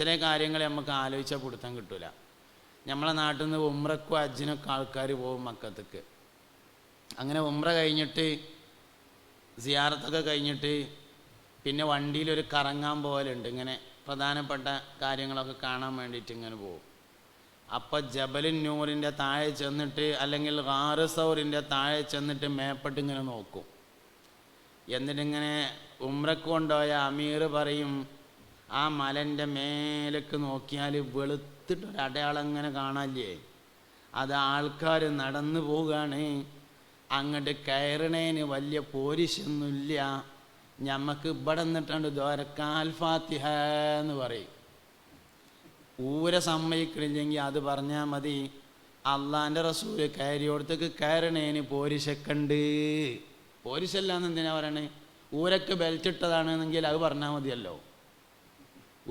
ചില കാര്യങ്ങൾ നമുക്ക് ആലോചിച്ചാൽ പിടുത്തം കിട്ടൂല. നമ്മളെ നാട്ടിൽ നിന്ന് ഉമ്രക്കും അജ്ജിനൊക്കെ ആൾക്കാർ പോകും മക്കത്തേക്ക്. അങ്ങനെ ഉമ്ര കഴിഞ്ഞിട്ട് സിയാറത്തൊക്കെ കഴിഞ്ഞിട്ട് പിന്നെ വണ്ടിയിലൊരു കറങ്ങാൻ പോകലുണ്ട് ഇങ്ങനെ പ്രധാനപ്പെട്ട കാര്യങ്ങളൊക്കെ കാണാൻ വേണ്ടിയിട്ട് ഇങ്ങനെ പോകും. അപ്പോൾ ജബലിൻ നൂറിന്റെ താഴെ ചെന്നിട്ട് അല്ലെങ്കിൽ ഹാറസൗറിന്റെ താഴെ ചെന്നിട്ട് മേപ്പെട്ട് ഇങ്ങനെ നോക്കും. എന്നിട്ടിങ്ങനെ ഉമ്രക്ക് കൊണ്ടുപോയ അമീർ പറയും ആ മലന്റെ മേലേക്ക് നോക്കിയാൽ വെളുത്തിട്ടൊരു അടയാളം ഇങ്ങനെ കാണാല്ലേ അത് ആൾക്കാർ നടന്നു പോവുകയാണ്. അങ്ങോട്ട് കയറണേന് വലിയ പോരിശൊന്നുമില്ല ഞമ്മക്ക് ഇവിടെ നിന്നിട്ടുണ്ട് ദ്വാരക്കാൽ ഫാത്തിഹ എന്ന് പറയും. ഊര സമ്മതിക്കണില്ലെങ്കിൽ അത് പറഞ്ഞാൽ മതി. അള്ളാന്റെ റസൂൽ കയറിയോടത്തേക്ക് കയറണേന് പോരിശക്കുണ്ട് പോരിശല്ലാന്ന് എന്തിനാ പറയണേ? ഊരക്ക് ബെൽറ്റ് ഇട്ടതാണെന്നെങ്കിൽ അത് പറഞ്ഞാൽ മതിയല്ലോ.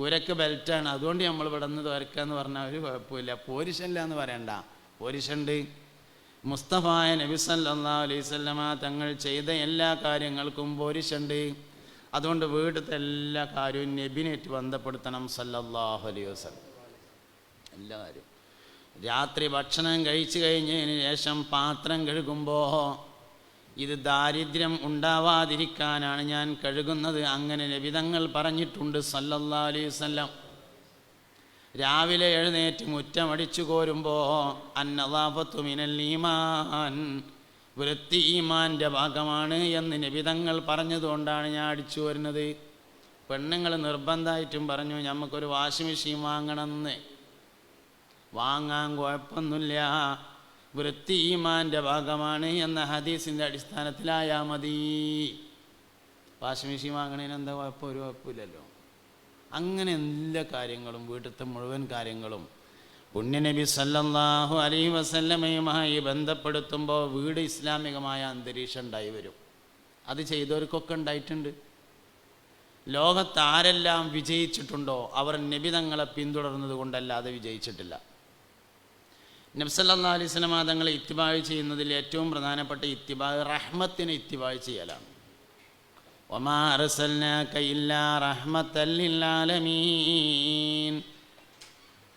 ഊരക്ക് ബെൽറ്റാണ്. അതുകൊണ്ട് നമ്മൾ ഇവിടെ നിന്ന് തുരക്കാന്ന് പറഞ്ഞാൽ ഒരു കുഴപ്പമില്ല. പോരിഷനില്ല എന്ന് പറയണ്ട. പോരിഷുണ്ട് മുസ്തഫായ നബി സല്ലാ അലൈഹി സ്വല്ലമ തങ്ങൾ ചെയ്ത എല്ലാ കാര്യങ്ങൾക്കും പോരിഷുണ്ട് അതുകൊണ്ട് വീട്ടിലത്തെ എല്ലാ കാര്യവും നബിനേറ്റ് ബന്ധപ്പെടുത്തണം സല്ലല്ലാഹു അലൈഹി വസല്ലം. എല്ലാ കാര്യവും. രാത്രി ഭക്ഷണം കഴിച്ചു കഴിഞ്ഞതിന് ശേഷം പാത്രം കഴുകുമ്പോൾ ഇത് ദാരിദ്ര്യം ഉണ്ടാവാതിരിക്കാനാണ് ഞാൻ കഴുകുന്നത്. അങ്ങനെ ലഭിതങ്ങൾ പറഞ്ഞിട്ടുണ്ട് സല്ലല്ലാ അലൈഹി വസല്ലം. രാവിലെ എഴുന്നേറ്റ് മുറ്റമടിച്ചു കോരുമ്പോൾ അന്നദാഫത്തു മിനൽ ഈമാൻ. വൃത്തി ഈമാന്റെ ഭാഗമാണ് എന്ന് നിബിതങ്ങൾ പറഞ്ഞതുകൊണ്ടാണ് ഞാൻ അടിച്ചു വരുന്നത് പെണ്ണുങ്ങൾ നിർബന്ധമായിട്ടും പറഞ്ഞു നമുക്കൊരു വാഷിംഗ് മെഷീൻ വാങ്ങണമെന്ന്. വാങ്ങാൻ കുഴപ്പമൊന്നുമില്ല. വൃത്തി ഈമാന്റെ ഭാഗമാണ് എന്ന ഹദീസിന്റെ അടിസ്ഥാനത്തിലായാൽ മതി. വാഷിംഗ് മെഷീൻ വാങ്ങണേന് എന്താ കുഴപ്പം? ഒരു കുഴപ്പമില്ലല്ലോ. അങ്ങനെ എല്ലാ കാര്യങ്ങളും വീട്ടിലത്തെ മുഴുവൻ കാര്യങ്ങളും പുണ്യനബി സല്ലല്ലാഹു അലൈഹി വസല്ലമയുമായി ബന്ധപ്പെടുത്തുമ്പോൾ വീട് ഇസ്ലാമികമായ അന്തരീക്ഷം ഉണ്ടായി വരും. അത് ചെയ്തവർക്കൊക്കെ ഉണ്ടായിട്ടുണ്ട്. ലോകത്ത് ആരെല്ലാം വിജയിച്ചിട്ടുണ്ടോ? അവർ നബിതങ്ങളെ പിന്തുടർന്നത് കൊണ്ടല്ലാതെ വിജയിച്ചിട്ടില്ല. നബ്സല്ലാ അലൈസ്ലമ തങ്ങളെ ഇത്തിബായ് ചെയ്യുന്നതിൽ ഏറ്റവും പ്രധാനപ്പെട്ട ഇത്തിബായ് റഹ്മത്തിനെ ഇത്തിബായ് ചെയ്യലാണ്. ഇല്ലാ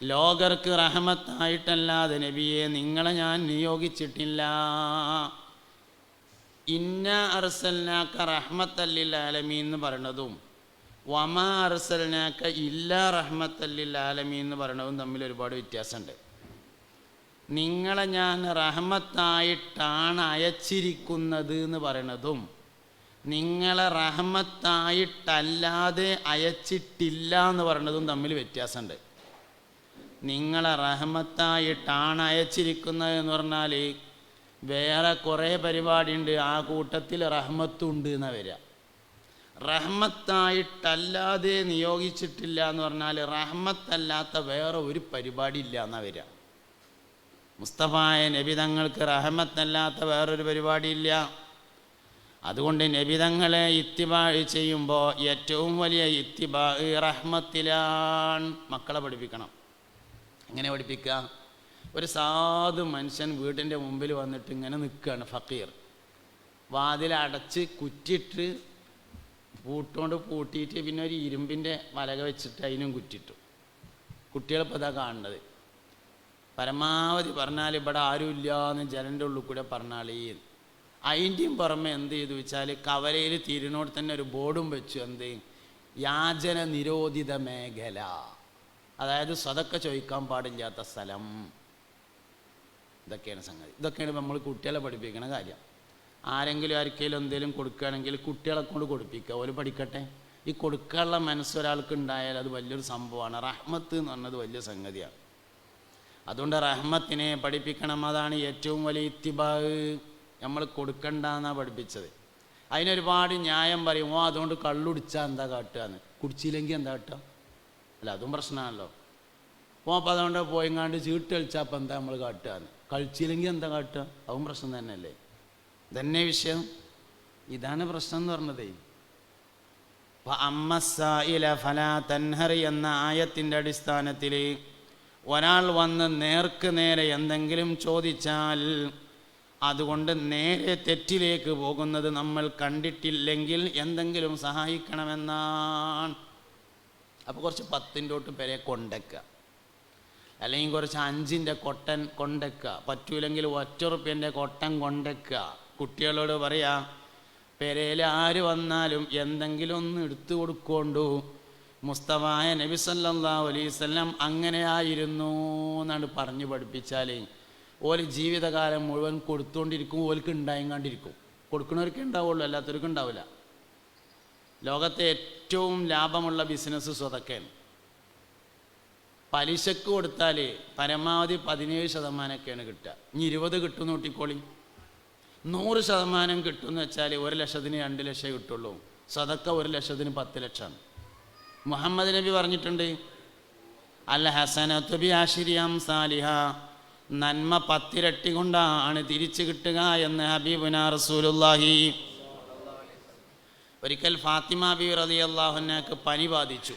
ലോകർക്ക് റഹമത്തായിട്ടല്ലാതെ നബിയെ നിങ്ങളെ ഞാൻ നിയോഗിച്ചിട്ടില്ല. ഇന്ന അർസൽനാക്ക റഹ്മത്തല്ലിലാലമി എന്ന് പറയണതും വമാ അറസൽനാക്ക ഇല്ല റഹ്മത്തല്ലിലാലമി എന്ന് പറയണതും തമ്മിൽ ഒരുപാട് വ്യത്യാസമുണ്ട്. നിങ്ങളെ ഞാൻ റഹ്മത്തായിട്ടാണ് അയച്ചിരിക്കുന്നത് എന്ന് പറയണതും നിങ്ങളെ റഹ്മത്തായിട്ടല്ലാതെ അയച്ചിട്ടില്ല എന്ന് പറയണതും തമ്മിൽ വ്യത്യാസമുണ്ട്. നിങ്ങളെ റഹ്മത്തായിട്ടാണ് അയച്ചിരിക്കുന്നത് എന്ന് പറഞ്ഞാൽ വേറെ കുറേ പരിപാടിയുണ്ട് ആ കൂട്ടത്തിൽ റഹ്മത്തുണ്ട് എന്ന് വരിക. റഹ്മത്തായിട്ടല്ലാതെ നിയോഗിച്ചിട്ടില്ല എന്ന് പറഞ്ഞാൽ റഹ്മത്തല്ലാത്ത വേറെ ഒരു പരിപാടി ഇല്ല എന്നാ വരിക. മുസ്തഫായ നബി തങ്ങൾക്ക് റഹ്മത്തല്ലാത്ത വേറൊരു പരിപാടിയില്ല. അതുകൊണ്ട് നബിതങ്ങളെ ഇത്തിബാഴ് ചെയ്യുമ്പോൾ ഏറ്റവും വലിയ ഇത്തിബാ റഹ്മത്തിലാണ് മക്കളെ പഠിപ്പിക്കണം. എങ്ങനെ പഠിപ്പിക്കുക ഒരു സാധു മനുഷ്യൻ വീട്ടിന്റെ മുമ്പിൽ വന്നിട്ട് ഇങ്ങനെ നിൽക്കുകയാണ് ഫക്കീർ. വാതിലടച്ച് കുറ്റിട്ട് പൂട്ടുകൊണ്ട് പൂട്ടിയിട്ട് പിന്നെ ഒരു ഇരുമ്പിന്റെ വലക വെച്ചിട്ട് അതിനും കുറ്റിട്ടു. കുട്ടികളിപ്പോൾ ഇതാ കാണുന്നത്. പരമാവധി പറഞ്ഞാൽ ഇവിടെ ആരുമില്ല എന്ന് ജനന്റെ ഉള്ളിൽ കൂടെ പറഞ്ഞാളീ അതിന്റെയും പുറമെ എന്ത് ചെയ്തു വെച്ചാൽ കവലയിൽ തീരുന്നോട് തന്നെ ഒരു ബോർഡും വെച്ചു എന്ത്? യാചന നിരോധിത മേഖല. അതായത് സ്വതൊക്കെ ചോദിക്കാൻ പാടില്ലാത്ത സ്ഥലം. ഇതൊക്കെയാണ് സംഗതി. ഇതൊക്കെയാണ് നമ്മൾ കുട്ടികളെ പഠിപ്പിക്കുന്ന കാര്യം. ആരെങ്കിലും ആർക്കെങ്കിലും എന്തെങ്കിലും കൊടുക്കുകയാണെങ്കിൽ കുട്ടികളെ കൊണ്ട് കൊടുപ്പിക്കുക. ഓര് പഠിക്കട്ടെ. ഈ കൊടുക്കാനുള്ള മനസ്സൊരാൾക്ക് ഉണ്ടായാൽ അത് വലിയൊരു സംഭവമാണ്. റഹ്മത്ത് എന്ന് പറഞ്ഞത് വലിയ സംഗതിയാണ്. അതുകൊണ്ട് റഹ്മത്തിനെ പഠിപ്പിക്കണം അതാണ് ഏറ്റവും വലിയ ഇത്തിബാഹ് നമ്മൾ കൊടുക്കണ്ടെന്നാണ് പഠിപ്പിച്ചത്. അതിനൊരുപാട് ന്യായം പറയും ഓ അതുകൊണ്ട് കള്ളുടിച്ചാൽ എന്താ കാട്ടുക എന്ന് കുടിച്ചില്ലെങ്കിൽ എന്താ കാട്ടുക അല്ല അതും പ്രശ്നമാണല്ലോ ഓ അപ്പം അതുകൊണ്ട് പോയിങ്ങാണ്ട് ചീട്ട് കളിച്ചാൽ അപ്പം എന്താ നമ്മൾ കാട്ടുക എന്ന് കളിച്ചില്ലെങ്കിൽ എന്താ കാട്ടുക അതും പ്രശ്നം തന്നെയല്ലേ? ഇതന്നെ വിഷയം. ഇതാണ് പ്രശ്നം എന്ന് പറഞ്ഞതേ. അമ്മസായില ഫല തൻഹറി എന്ന ആയത്തിന്റെ അടിസ്ഥാനത്തിൽ ഒരാൾ വന്ന് നേർക്ക് നേരെ എന്തെങ്കിലും ചോദിച്ചാൽ അതുകൊണ്ട് നേരെ തെറ്റിലേക്ക് പോകുന്നത് നമ്മൾ കണ്ടിട്ടില്ലെങ്കിൽ എന്തെങ്കിലും സഹായിക്കണമെന്നാണ്. അപ്പോൾ കുറച്ച് പത്തിന്റെ തൊട്ട് പേരെ കൊണ്ടക്കുക. അല്ലെങ്കിൽ കുറച്ച് അഞ്ചിന്റെ കൊട്ടൻ കൊണ്ടക്കുക. പറ്റൂലെങ്കിൽ ഒറ്റ റുപ്യന്റെ കൊട്ടൻ കൊണ്ടക്കുക. കുട്ടികളോട് പറയാ പെരയിൽ ആര് വന്നാലും എന്തെങ്കിലും ഒന്ന് എടുത്തു കൊടുക്കൊണ്ടു. മുസ്തഫായ നബി സല്ലല്ലാഹു അലൈഹി അങ്ങനെയായിരുന്നു എന്നാണ് പറഞ്ഞു പഠിപ്പിച്ചാലേ. ഓൽ ജീവിതകാലം മുഴുവൻ കൊടുത്തുകൊണ്ടിരിക്കും ഓൽക്ക് ഉണ്ടായിങ്ങാണ്ടിരിക്കും കൊടുക്കുന്നവർക്ക് ഉണ്ടാവുള്ളൂ അല്ലാത്തവർക്ക് ഉണ്ടാവില്ല ലോകത്തെ ഏറ്റവും ലാഭമുള്ള ബിസിനസ് സ്വതക്കയാണ് പലിശക്ക് കൊടുത്താൽ പരമാവധി പതിനേഴ് ശതമാനമൊക്കെയാണ് കിട്ടുക. ഇനി ഇരുപത് കിട്ടും നോട്ടിക്കോളി. നൂറ് ശതമാനം കിട്ടുമെന്ന് വെച്ചാൽ ഒരു ലക്ഷത്തിന് രണ്ട് ലക്ഷം കിട്ടുള്ളൂ. സതക്ക ഒരു ലക്ഷത്തിന് പത്ത് ലക്ഷമാണ് മുഹമ്മദ് നബി പറഞ്ഞിട്ടുണ്ട് അല്ല ഹസനത്തുബി ആശിരിയാം സാലിഹ നന്മ പത്തിരട്ടി കൊണ്ടാണ് തിരിച്ചു കിട്ടുക എന്ന് ഹബീബുന റസൂലുല്ലാഹി ഒരിക്കൽ ഫാത്തിമ ബി റതി അള്ളാഹുനക്ക് പനി ബാധിച്ചു.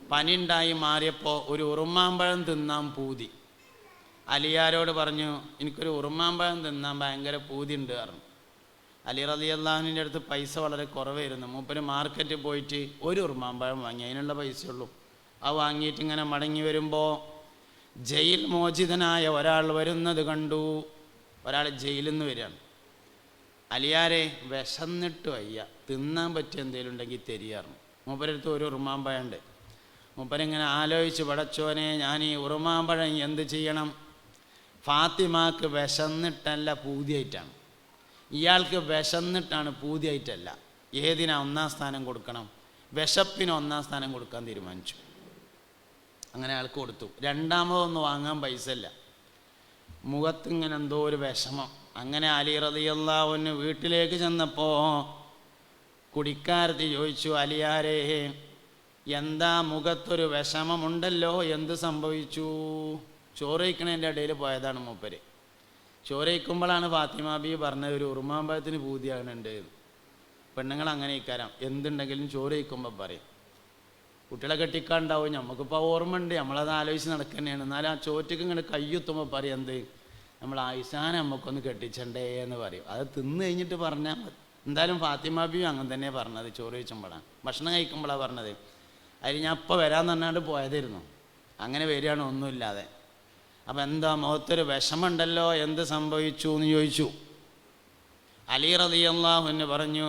പനി ഉണ്ടായി മാറിയപ്പോൾ ഒരു ഉറുമാമ്പഴം തിന്നാൻ പൂതി. അലിയാരോട് പറഞ്ഞു എനിക്കൊരു ഉറുമാമ്പഴം തിന്നാൻ ഭയങ്കര പൂതി ഉണ്ട് പറഞ്ഞു. അലി റലി അള്ളാഹുവിന്റെ അടുത്ത് പൈസ വളരെ കുറവായിരുന്നു. മൂപ്പര് മാർക്കറ്റിൽ പോയിട്ട് ഒരു ഉറുമാമ്പഴം വാങ്ങി. അതിനുള്ള പൈസയുള്ളൂ അത് വാങ്ങിയിട്ട് ഇങ്ങനെ മടങ്ങി വരുമ്പോൾ ജയിൽ മോചിതനായ ഒരാൾ വരുന്നത് കണ്ടു. ഒരാൾ ജയിലിൽ നിന്ന് വരികയാണ്. അലിയാരെ വിശന്നിട്ട് വയ്യ. തിന്നാൻ പറ്റിയ എന്തെങ്കിലും ഉണ്ടെങ്കിൽ തരികയായിരുന്നു. മൂപ്പരടുത്ത് ഒരു ഉറുമാമ്പഴമുണ്ട് മൂപ്പരിങ്ങനെ ആലോചിച്ച് പടച്ചോനെ ഞാൻ ഈ ഉറുമാമ്പഴം എന്ത് ചെയ്യണം? ഫാത്തിമാക്ക് വിശന്നിട്ടല്ല പൂതിയായിട്ടാണ്. ഇയാൾക്ക് വിശന്നിട്ടാണ് പൂതിയായിട്ടല്ല. ഏതിനാ ഒന്നാം സ്ഥാനം കൊടുക്കണം? വിശപ്പിന് ഒന്നാം സ്ഥാനം കൊടുക്കാൻ തീരുമാനിച്ചു. അങ്ങനെ അയാൾക്ക് കൊടുത്തു. രണ്ടാമതൊന്നും വാങ്ങാൻ പൈസ ഇല്ല മുഖത്തിങ്ങനെ എന്തോ ഒരു വിഷമം. അങ്ങനെ അലി റതിയല്ലാവുന്ന് വീട്ടിലേക്ക് ചെന്നപ്പോൾ കുടിക്കാരത്തി ചോദിച്ചു അലിയാരേ എന്താ മുഖത്തൊരു വിഷമമുണ്ടല്ലോ? എന്ത് സംഭവിച്ചു? ചോറയിക്കണതിന്റെ ഇടയിൽ പോയതാണ് മൂപ്പര്. ചോറയിക്കുമ്പോഴാണ് ഫാത്തിമ ബി പറഞ്ഞത് ഒരു ഉറുമാമ്പഴത്തിന് പൂതിയാകുന്നുണ്ട് പെണ്ണുങ്ങൾ അങ്ങനെ ഇക്കാരം. എന്തുണ്ടെങ്കിലും ചോരയിക്കുമ്പോൾ പറയും. കുട്ടികളെ കെട്ടിക്കാണ്ടാവും. നമുക്കിപ്പോൾ ഓർമ്മ ഉണ്ട് നമ്മളത് ആലോചിച്ച് നടക്കുന്നതാണ് എന്നാലും ആ ചോറ്റക്ക് ഇങ്ങനെ കയ്യുത്തുമ്പോൾ പറയും എന്ത്? നമ്മൾ ആയിസാനം നമുക്കൊന്ന് കെട്ടിച്ചണ്ടേ എന്ന് പറയും. അത് തിന്ന് കഴിഞ്ഞിട്ട് പറഞ്ഞാൽ മതി. എന്തായാലും ഫാത്തിമ ബിയും അങ്ങനെ തന്നെ പറഞ്ഞത് ചോറ് കഴിച്ചുമ്പോഴാണ് ഭക്ഷണം കഴിക്കുമ്പോഴാണ് പറഞ്ഞത്. അതിൽ ഞാൻ ഇപ്പോൾ വരാമെന്ന് പറഞ്ഞാണ്ട് പോയതായിരുന്നു. അങ്ങനെ വരികയാണ് ഒന്നുമില്ലാതെ. അപ്പം എന്താ മുഖത്തൊരു വിഷമുണ്ടല്ലോ? എന്ത് സംഭവിച്ചു എന്ന് ചോദിച്ചു. അലി റതിയല്ലാഹുവിന് പറഞ്ഞു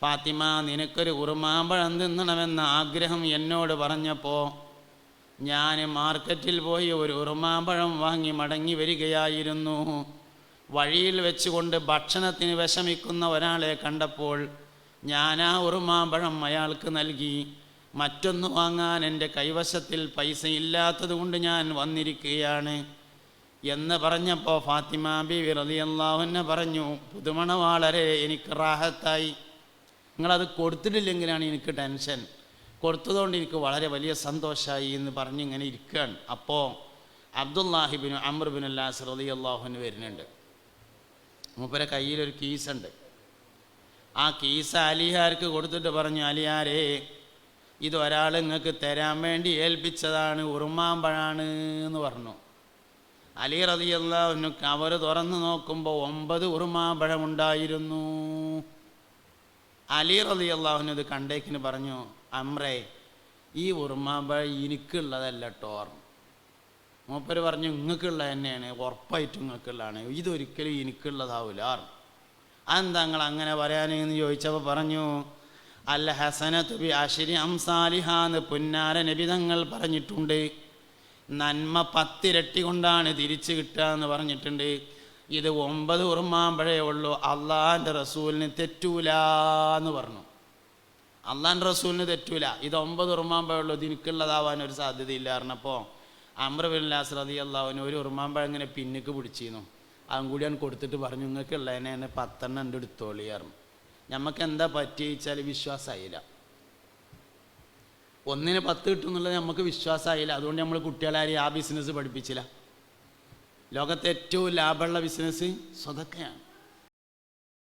ഫാത്തിമ നിനക്കൊരു കുറുമാമ്പഴം തിന്നണമെന്ന ആഗ്രഹം എന്നോട് പറഞ്ഞപ്പോൾ ഞാൻ മാർക്കറ്റിൽ പോയി ഒരു ഉറുമാമ്പഴം വാങ്ങി മടങ്ങി വരികയായിരുന്നു. വഴിയിൽ വെച്ചുകൊണ്ട് ഭക്ഷണത്തിന് വിഷമിക്കുന്ന ഒരാളെ കണ്ടപ്പോൾ ഞാൻ ആ ഉറുമാമ്പഴം അയാൾക്ക് നൽകി. മറ്റൊന്ന് വാങ്ങാൻ എന്റെ കൈവശത്തിൽ പൈസ ഇല്ലാത്തത് കൊണ്ട് ഞാൻ വന്നിരിക്കുകയാണ്. എന്ന് പറഞ്ഞപ്പോൾ ഫാത്തിമ ബി റളിയല്ലാഹുവിനെ പറഞ്ഞു പുതുമണ വളരെ എനിക്ക് റാഹത്തായി. നിങ്ങളത് കൊടുത്തിട്ടില്ലെങ്കിലാണ് എനിക്ക് ടെൻഷൻ. കൊടുത്തതുകൊണ്ട് എനിക്ക് വളരെ വലിയ സന്തോഷമായി എന്ന് പറഞ്ഞ് ഇങ്ങനെ ഇരിക്കുകയാണ്. അപ്പോൾ അബ്ദുല്ലാഹിബിന് അമ്രബിൻ അല്ലാസ് റതി അള്ളാഹുന് വരുന്നുണ്ട്. മൂപ്പരെ കയ്യിലൊരു കീസുണ്ട്. ആ കീസ് അലിഹാർക്ക് കൊടുത്തിട്ട് പറഞ്ഞു അലിയാരേ ഇത് ഒരാൾ നിങ്ങൾക്ക് തരാൻ വേണ്ടി ഏൽപ്പിച്ചതാണ് ഉറുമാമ്പഴാണ് എന്ന് പറഞ്ഞു. അലി റതിയല്ലാഹുവിന് കവർ തുറന്ന് നോക്കുമ്പോൾ ഒമ്പത് ഉറുമാമ്പഴമുണ്ടായിരുന്നു. അലി റതി അള്ളാഹുവിന് ഇത് കണ്ടേക്കിന് പറഞ്ഞു അമ്രേ ഈ ഉറുമാമ്പഴം എനിക്കുള്ളതല്ല ടോർ മൂപ്പര് പറഞ്ഞു ഇങ്ങക്കുള്ള തന്നെയാണ് ഉറപ്പായിട്ടും ഇങ്ങക്കുള്ളതാണ്. ഇതൊരിക്കലും എനിക്കുള്ളതാവില്ല അതെന്താ നിങ്ങൾ അങ്ങനെ പറയാനെന്ന് ചോദിച്ചപ്പോൾ പറഞ്ഞു അല്ല ഹസന തുബി അഷിരി അംസാലിഹാന്ന് പുന്നാര നബിതങ്ങൾ പറഞ്ഞിട്ടുണ്ട്. നന്മ പത്തിരട്ടി കൊണ്ടാണ് തിരിച്ചു കിട്ടുക എന്ന് പറഞ്ഞിട്ടുണ്ട്. ഇത് ഒമ്പത് ഉറുമാമ്പഴേ ഉള്ളൂ. അള്ളാന്റെ റസൂലിന് തെറ്റൂല എന്ന് പറഞ്ഞു. അള്ളാന്റെ റസൂലിന് തെറ്റൂല. ഇത് ഒമ്പത് ഉറുമാമ്പഴേ ഉള്ളൂ. ദിനക്കുള്ളതാവാൻ ഒരു സാധ്യതയില്ല പറഞ്ഞപ്പോൾ അമ്രബില്ലാസ് റതി അള്ളാഹുവിന് ഒരു ഉറുമാമ്പഴം ഇങ്ങനെ പിന്നിക്ക് പിടിച്ചിരുന്നു. അതും കൂടി ഞാൻ കൊടുത്തിട്ട് പറഞ്ഞു നിങ്ങൾക്ക് ഉള്ളതിനെ പത്തെണ്ണം എന്റെ എടുത്തോളി പറഞ്ഞു. നമുക്ക് എന്താ പറ്റിച്ചാൽ വിശ്വാസമായില്ല ഒന്നിന് പത്ത് കിട്ടും എന്നുള്ളത് നമുക്ക് വിശ്വാസമായില്ല അതുകൊണ്ട് നമ്മൾ കുട്ടികളാരെയും ആ ബിസിനസ് പഠിപ്പിച്ചില്ല. ലോകത്തെ ഏറ്റവും ലാഭമുള്ള ബിസിനസ് സ്വതക്കയാണ്.